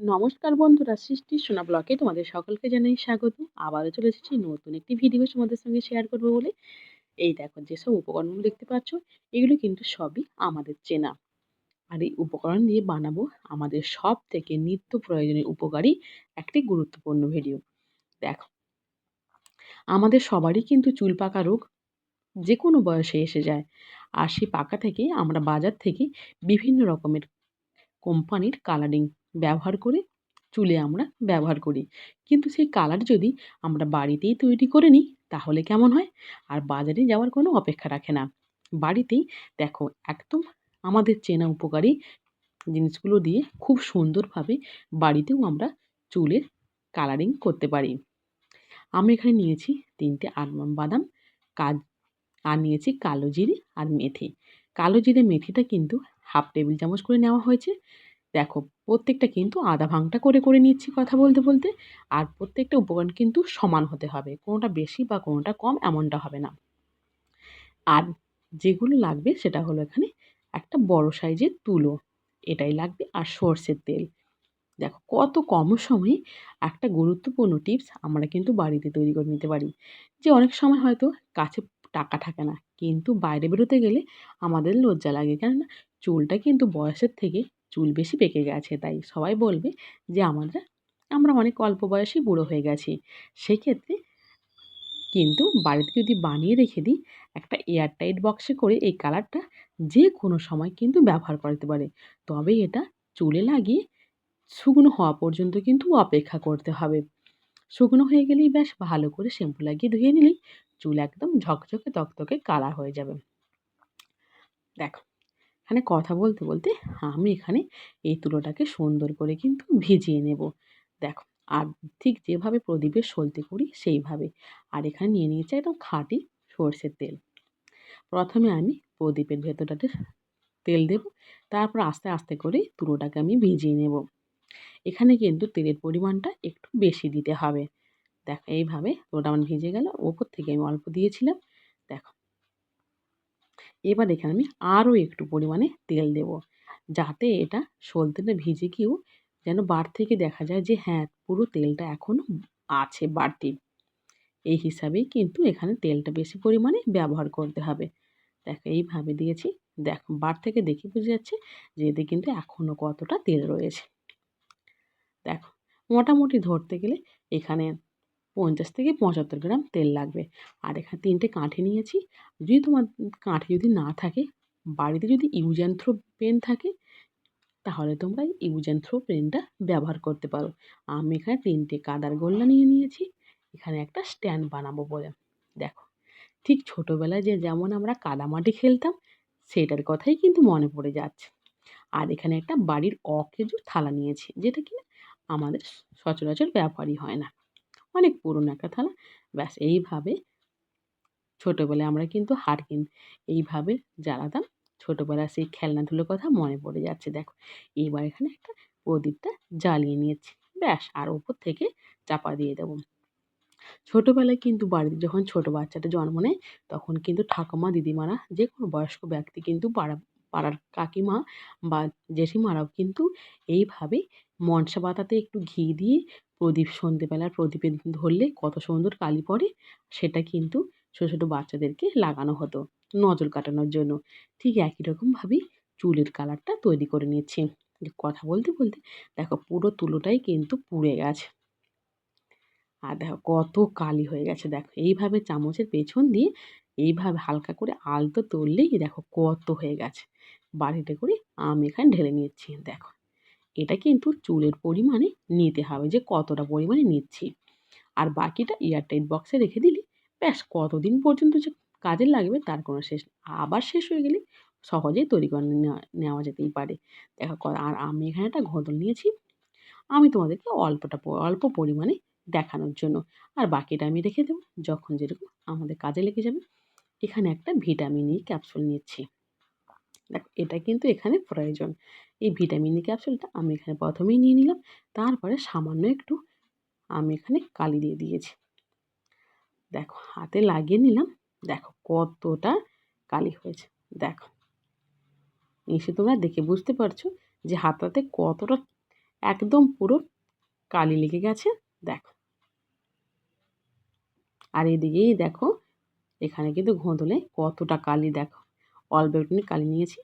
নমস্কার বন্ধুরা, সৃষ্টি সোনা ব্লকে তোমাদের সকলকে জানাই স্বাগত। আবারও চলে এসেছি নতুন একটি ভিডিও তোমাদের সঙ্গে শেয়ার করব বলে। এই দেখো যেসব উপকরণগুলো দেখতে পাচ্ছ, এগুলো কিন্তু সবই আমাদের চেনা। আর এই উপকরণ দিয়ে বানাবো আমাদের সব থেকে নিত্য প্রয়োজনীয় উপকারী একটি গুরুত্বপূর্ণ ভিডিও দেখো, আমাদের সবারই কিন্তু চুল পাকা রোগ যে কোনো বয়সে এসে যায়। আর সেই পাকা থেকে আমরা বাজার থেকে বিভিন্ন রকমের কোম্পানির কালারিং ব্যবহার করে চুলে আমরা ব্যবহার করি। কিন্তু সেই কালার যদি আমরা বাড়িতেই তৈরি করে নিই, তাহলে কেমন হয়? আর বাজারে যাওয়ার কোনো অপেক্ষা রাখে না। বাড়িতেই দেখো, একদম আমাদের চেনা উপকারী জিনিসগুলো দিয়ে খুব সুন্দরভাবে বাড়িতেও আমরা চুলের কালারিং করতে পারি। আমি এখানে নিয়েছি তিনটে আলমন্ড বাদাম, কাজ, আর নিয়েছি কালো জিরে আর মেথি। কালো জিরে, মেথিটা কিন্তু হাফ টেবিল চামচ করে নেওয়া হয়েছে। দেখো, প্রত্যেকটা কিন্তু আধা ভাঙটা করে করে নিচ্ছি কথা বলতে বলতে। আর প্রত্যেকটা উপকরণ কিন্তু সমান হতে হবে। কোনোটা বেশি বা কোনোটা কম এমনটা হবে না। আর যেগুলো লাগবে সেটা হলো এখানে একটা বড় সাইজের তুলো। এটাই লাগবে। আর সর্ষের তেল। দেখো, কত কম সময়ে একটা গুরুত্বপূর্ণ টিপস আমরা কিন্তু বাড়িতে তৈরি করে নিতে পারি। যে অনেক সময় হয়তো কাছে টাকা থাকে না। কিন্তু বাইরে বেরোতে গেলে আমাদের লজ্জা লাগে। কেননা চুলটা কিন্তু বয়সের থেকে চুল বেশি পেকে গেছে। তাই সবাই বলবে যে আমরা আমরা অনেক অল্প বয়সেই বুড়ো হয়ে গেছি। সেক্ষেত্রে কিন্তু বাড়িতে যদি বানিয়ে রেখে দিই, একটা এয়ারটাইট বক্সে করে এই কালারটা যে কোনো সময় কিন্তু ব্যবহার করতে পারে। তবে এটা চুলে লাগিয়ে শুকনো হওয়া পর্যন্ত কিন্তু অপেক্ষা করতে হবে। শুকনো হয়ে গেলেই ব্যাস, ভালো করে শ্যাম্পু লাগিয়ে ধুয়ে নিলেই চুল একদম ঝকঝকে তকতকে কালা হয়ে যাবে। দেখো এখানে কথা বলতে বলতে আমি এখানে এই তুলোটাকে সুন্দর করে কিন্তু ভিজিয়ে নেব। দেখো, আর ঠিক যেভাবে প্রদীপের সলতে করি সেইভাবে। আর এখানে নিয়ে নিয়েছি একদম খাঁটি সর্ষের তেল। প্রথমে আমি প্রদীপের ভেতরটাতে তেল দেব, তারপর আস্তে আস্তে করে তুলোটাকে আমি ভিজিয়ে নেব। এখানে কিন্তু তেলের পরিমাণটা একটু বেশি দিতে হবে। দেখো, এইভাবে তুলোটা আমার ভিজে গেল। ওপর থেকে আমি অল্প দিয়েছিলাম। দেখো এবার এখানে আমি আরও একটু পরিমাণে তেল দেব। যাতে এটা সলতেটা ভিজে গিয়েও যেন বার থেকে দেখা যায় যে হ্যাঁ পুরো তেলটা এখনও আছে বাড়তি। এই হিসাবেই কিন্তু এখানে তেলটা বেশি পরিমাণে ব্যবহার করতে হবে। দেখো, এইভাবে দিয়েছি। দেখ, বার থেকে দেখে বুঝে যাচ্ছে যে, এতে কিন্তু এখনও কতটা তেল রয়েছে। দেখো, মোটামুটি ধরতে গেলে এখানে পঞ্চাশ থেকে পঁচাত্তর গ্রাম তেল লাগবে। আর এখানে তিনটে কাঠি নিয়েছি। যদি তোমার কাঠি যদি না থাকে, বাড়িতে যদি ইউজ অ্যান্ড থ্রো পেন থাকে, তাহলে তোমরা ইউজ অ্যান্ড থ্রো পেনটা ব্যবহার করতে পারো। আমি এখানে তিনটে কাদার গোল্লা নিয়ে নিয়েছি। এখানে একটা স্ট্যান্ড বানাবো বলে। দেখো, ঠিক ছোটোবেলায় যে যেমন আমরা কাদামাটি খেলতাম, সেটার কথাই কিন্তু মনে পড়ে যাচ্ছে। আর এখানে একটা বাড়ির অকেজো থালা নিয়েছি, যেটা কি আমাদের সচরাচর ব্যবহারই হয় না। অনেক পুরনো একটা থালা ব্যাস, এইভাবে ছোটোবেলায় আমরা কিন্তু হারকিন এইভাবে জ্বালাতাম। ছোটোবেলার সেই খেলনাধুলোর কথা মনে পড়ে যাচ্ছে, দেখো। এইবার এখানে একটা প্রদীপটা জ্বালিয়ে নিয়েছি। ব্যাস, আর ওপর থেকে চাপা দিয়ে দেবো। ছোটোবেলায় কিন্তু বাড়িতে যখন ছোটো বাচ্চাটা জন্ম নেয়, তখন কিন্তু ঠাকুমা, দিদিমারা যে কোনো বয়স্ক ব্যক্তি কিন্তু পাড়া পাড়ার কাকিমা বা জেঠিমারাও কিন্তু এইভাবে মনসা পাতাতে একটু ঘি দিয়ে প্রদীপ সন্ধেবেলার প্রদীপে ধরলে কত সুন্দর কালি পড়ে, সেটা কিন্তু ছোটো ছোটো বাচ্চাদেরকে লাগানো হতো নজর কাটানোর জন্য। ঠিক একই রকমভাবেই চুলের কালারটা তৈরি করে নিচ্ছি কথা বলতে বলতে দেখো পুরো তুলোটাই কিন্তু পুড়ে গেছে। আর দেখো কত কালি হয়ে গেছে। দেখো এইভাবে চামচের পেছন দিয়ে এইভাবে হালকা করে আলতো তুললেই দেখো কত হয়ে গেছে। বাড়িতে করে আমি এখানে ঢেলে নিচ্ছি, দেখো। এটা কিন্তু চুলের পরিমাণে নিতে হবে, যে কতটা পরিমাণে নিচ্ছি। আর বাকিটা এয়ারটাইট বক্সে রেখে দিলে ব্যাস কতদিন পর্যন্ত যে কাজে লাগবে তার কোনো শেষ আবার শেষ হয়ে গেলে সহজেই তৈরি করে নেওয়া যেতেই পারে। দেখো আর আমি এখানে একটা ঘোঁতল নিয়েছি, আমি তোমাদেরকে অল্পটা অল্প পরিমাণে দেখানোর জন্য। আর বাকিটা আমি রেখে দেবো, যখন যেরকম আমাদের কাজে লেগে যাবে। এখানে একটা ভিটামিন ই ক্যাপসুল নিচ্ছি। দেখো, এটা কিন্তু এখানে প্রয়োজন। এই ভিটামিন ই ক্যাপসুলটা আমি এখানে প্রথমেই নিয়ে নিলাম, তারপরে সামান্য একটু আমি এখানে কালি দিয়ে দিয়েছি। দেখো, হাতে লাগিয়ে নিলাম। দেখো, কতটা কালি হয়েছে। দেখো। নিশ্চয়ই তোমরা দেখে বুঝতে পারছ যে হাতাতে কতটা একদম পুরো কালি লেগে গেছে। দেখো। আর এদিকেই দেখো এখানে কিন্তু ঘোঁদলে কতটা কালি দেখো অল্প একটু কালি নিয়েছি।